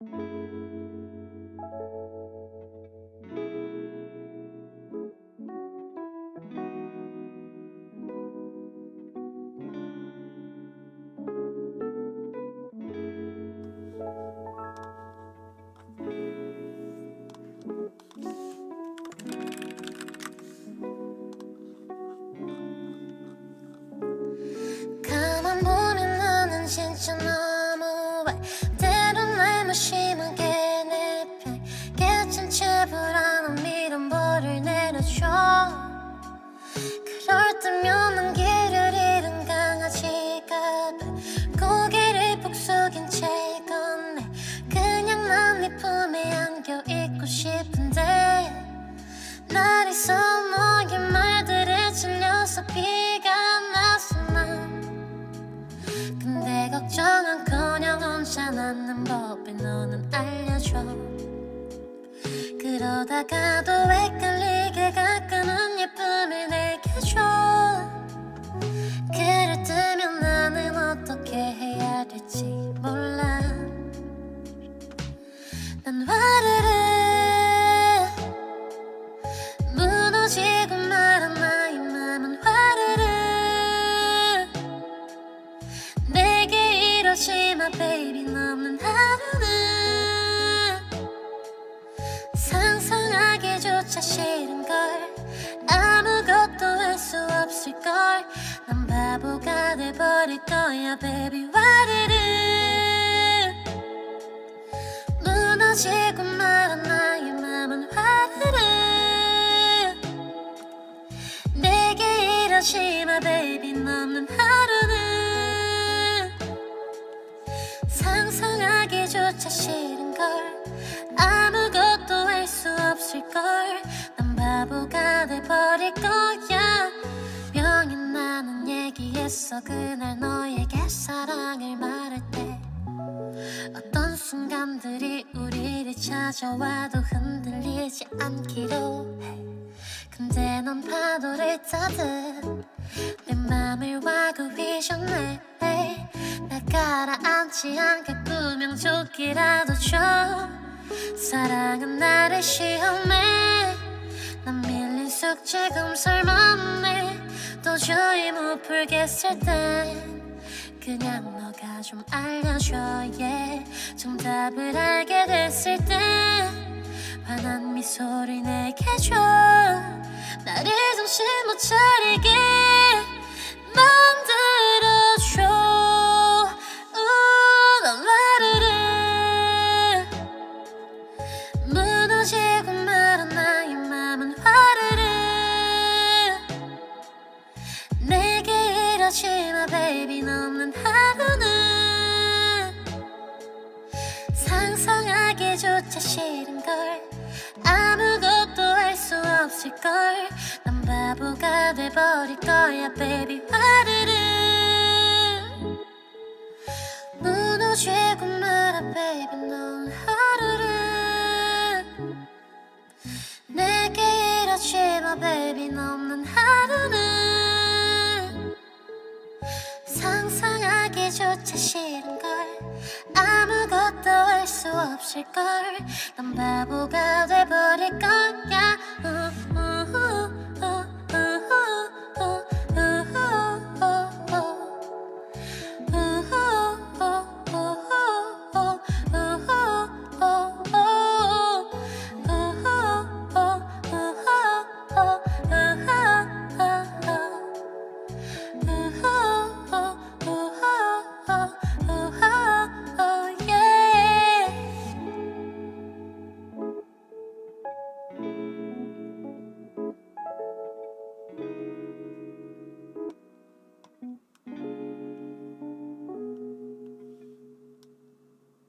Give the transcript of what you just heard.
가만 낳는 법을 너는 알려줘. 그러다가도 헷갈리게 가끔은 예쁨을 내게 줘. 그럴 때면 나는 어떻게 해야 될지 몰라. 난 화르르 무너지고 말아 나의 맘은 화르르 내게 이러지 마 baby 상상하기조차 싫은걸 아무것도 할 수 없을걸. 난 바보가 돼버릴 거야 baby. 와르르. 무너지고 말아 나의 맘은 화르르. 내게 이러지 마 baby. 넘는 하루는 상상하기조차 싫은걸 없을걸? 난 바보가 돼버릴 거야. 명예 나는 얘기했어. 그날 너에게 사랑을 말할 때. 어떤 순간들이 우리를 찾아와도 흔들리지 않기로 해. 근데 넌 파도를 타듯 내 맘을 와그위셨네 나 가라앉지 않게 구명 조끼라도 줘 사랑은 나를 시험해. 난 밀린 숙제 검설만네. 도저히 못 풀겠을 땐 그냥 너가 좀 알려줘 yeah. 정답을 알게 됐을 때 환한 미소를 내게 줘. 나를 정신 못 차리게 상상하기조차 싫은걸. 아무것도 할 수 없을걸. 난 바보가 돼버릴 거야 baby. 화르르. 무너지고 말아 baby 넌 하루를 내게 이러지 마 baby 넘는 하루는. 상상하기조차 할 수 없을걸. 난 바보가 거야